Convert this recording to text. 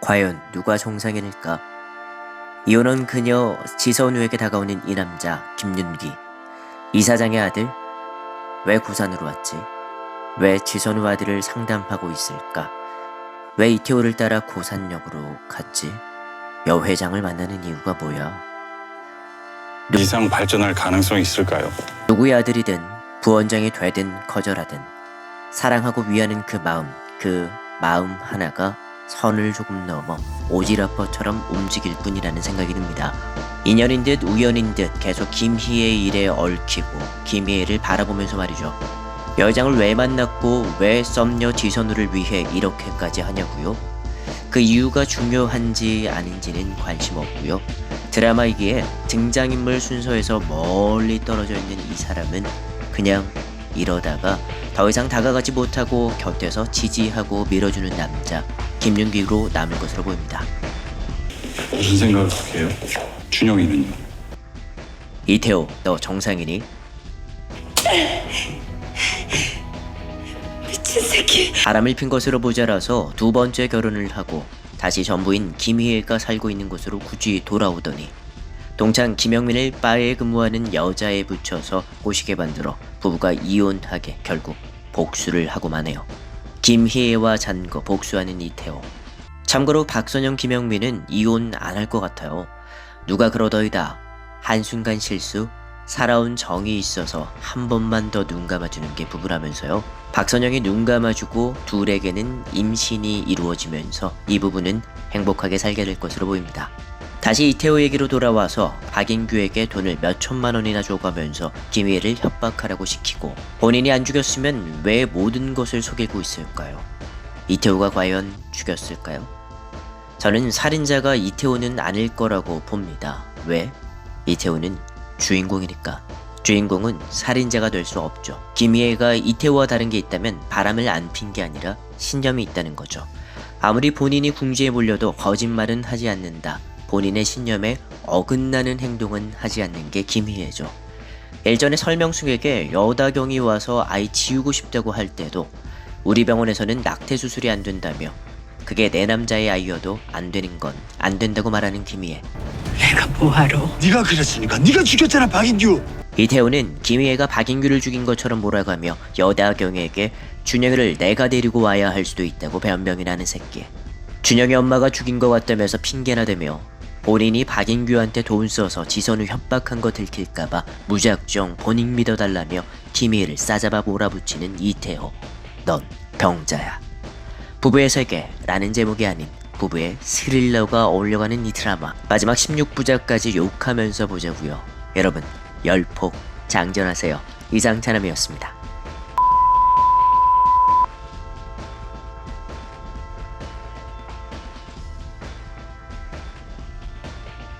과연 누가 정상인일까? 이혼한 그녀 지선우에게 다가오는 이 남자 김윤기 이사장의 아들 왜 부산으로 왔지? 왜 지선우 아들을 상담하고 있을까? 왜 이태호를 따라 고산역으로 갔지? 여 회장을 만나는 이유가 뭐야? 이상 발전할 가능성이 있을까요? 누구의 아들이든 부원장이 되든 거절하든 사랑하고 위하는 그 마음, 그 마음 하나가 선을 조금 넘어 오지라퍼처럼 움직일 뿐이라는 생각이 듭니다. 인연인 듯 우연인 듯 계속 김희애의 일에 얽히고 김희애를 바라보면서 말이죠. 여장을 왜 만났고 왜 썸녀 지선우를 위해 이렇게까지 하냐고요? 그 이유가 중요한지 아닌지는 관심 없고요. 드라마이기에 등장인물 순서에서 멀리 떨어져 있는 이 사람은 그냥 이러다가 더 이상 다가가지 못하고 곁에서 지지하고 밀어주는 남자 김윤기로 남을 것으로 보입니다. 무슨 생각을 해요? 준영이는요? 이태호 너 정상이니? 미친 새끼. 바람을 핀 것으로 모자라서 두 번째 결혼을 하고 다시 전부인 김희애가 살고 있는 곳으로 굳이 돌아오더니 동창 김영민을 바에 근무하는 여자에 붙여서 꼬시게 만들어 부부가 이혼하게 결국 복수를 하고 마네요. 김희애와 잔거 복수하는 이태호. 참고로 박선영 김영민은 이혼 안 할 것 같아요. 누가 그러더이다. 한순간 실수, 살아온 정이 있어서 한 번만 더 눈 감아주는 게 부부라면서요. 박선영이 눈 감아주고 둘에게는 임신이 이루어지면서 이 부부는 행복하게 살게 될 것으로 보입니다. 다시 이태호 얘기로 돌아와서 박인규에게 돈을 몇 천만 원이나 줘가면서 김희애를 협박하라고 시키고 본인이 안 죽였으면 왜 모든 것을 속이고 있을까요? 이태호가 과연 죽였을까요? 저는 살인자가 이태호는 아닐 거라고 봅니다. 왜? 이태호는 주인공이니까. 주인공은 살인자가 될 수 없죠. 김희애가 이태호와 다른 게 있다면 바람을 안 핀 게 아니라 신념이 있다는 거죠. 아무리 본인이 궁지에 몰려도 거짓말은 하지 않는다. 본인의 신념에 어긋나는 행동은 하지 않는 게 김희애죠. 예전에 설명숙에게 여다경이 와서 아이 지우고 싶다고 할 때도 우리 병원에서는 낙태 수술이 안 된다며 그게 내 남자의 아이여도 안 되는 건 안 된다고 말하는 김희애. 내가 뭐하러? 네가 그랬으니까 네가 죽였잖아 박인규 이태호는 김희애가 박인규를 죽인 것처럼 몰아가며 여다경에게 준영이를 내가 데리고 와야 할 수도 있다고 변명이나 하는 새끼. 준영이 엄마가 죽인 것 같다면서 핑계나 대며 본인이 박인규한테 돈 써서 지선우 협박한 거 들킬까봐 무작정 본인 믿어달라며 김희애를 싸잡아 몰아붙이는 이태호. 넌 병자야. 부부의 세계라는 제목이 아닌 부부의 스릴러가 어울려가는 이 드라마 마지막 16부작까지 욕하면서 보자고요. 여러분 열폭 장전하세요. 이상찬함이었습니다.